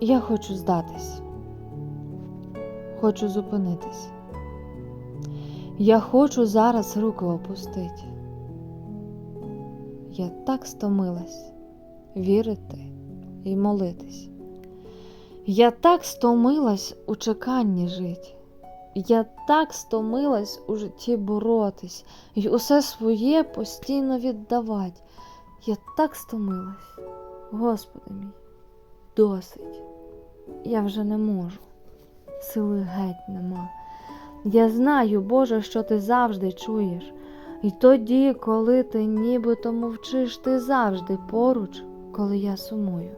Я хочу здатись, хочу зупинитись. Я хочу зараз руки опустити. Я так стомилась вірити і молитись. Я так стомилась у чеканні жить. Я так стомилась у житті боротись і усе своє постійно віддавати. Я так стомилась, Господи мій, досить. Я вже не можу, сили геть нема. Я знаю, Боже, що ти завжди чуєш. І тоді, коли ти нібито мовчиш, ти завжди поруч, коли я сумую.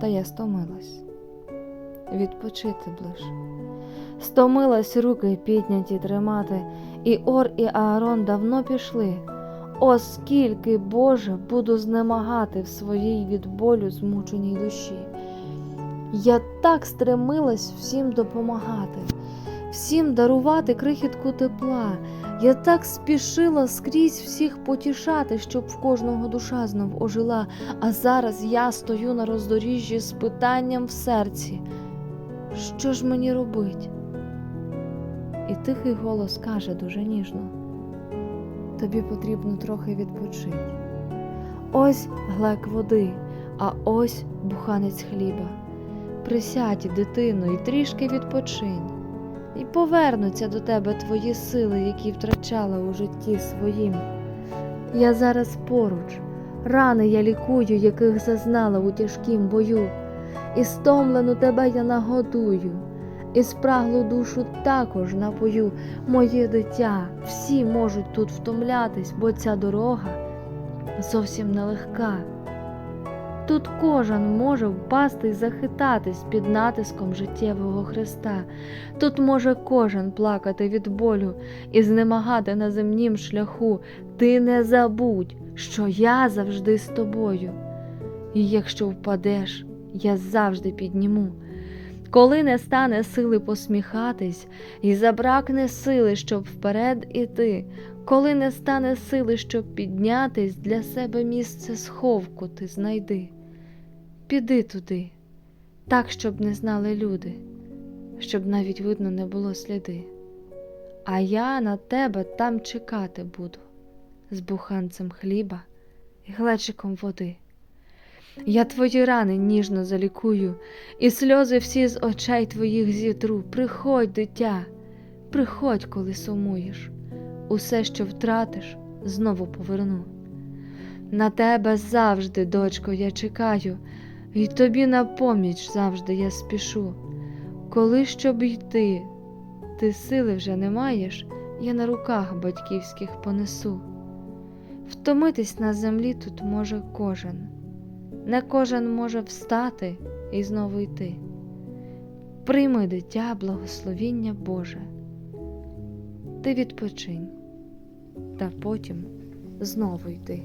Та я стомилась відпочити ближ. Стомилась руки підняті тримати, і Ор і Аарон давно пішли. О, скільки, Боже, буду знемагати в своїй від болю змученій душі. Я так стремилась всім допомагати, всім дарувати крихітку тепла. Я так спішила скрізь всіх потішати, щоб в кожного душа знов ожила. А зараз я стою на роздоріжжі з питанням в серці. Що ж мені робить? І тихий голос каже дуже ніжно: тобі потрібно трохи відпочити. Ось глек води, а ось буханець хліба. Присядь, дитино, і трішки відпочинь, і повернуться до тебе твої сили, які втрачала у житті своїм. Я зараз поруч, рани я лікую, яких зазнала у тяжкім бою, і стомлену тебе я нагодую, і спраглу душу також напою, моє дитя, всі можуть тут втомлятись, бо ця дорога зовсім нелегка. Тут кожен може впасти і захитатись під натиском життєвого Христа. Тут може кожен плакати від болю і знемагати на земнім шляху. Ти не забудь, що я завжди з тобою. І якщо впадеш, я завжди підніму. Коли не стане сили посміхатись, і забракне сили, щоб вперед іти, коли не стане сили, щоб піднятись, для себе місце сховку ти знайди. Піди туди, так, щоб не знали люди, щоб навіть видно не було сліди. А я на тебе там чекати буду з буханцем хліба і глечиком води. Я твої рани ніжно залікую, і сльози всі з очей твоїх зітру. Приходь, дитя, приходь, коли сумуєш, усе, що втратиш, знову поверну. На тебе завжди, дочко, я чекаю, і тобі на поміч завжди я спішу. Коли щоб йти, ти сили вже не маєш, я на руках батьківських понесу. Втомитись на землі тут може кожен, не кожен може встати і знову йти. Прийми дитя, благословіння Боже, ти відпочинь, та потім знову йди.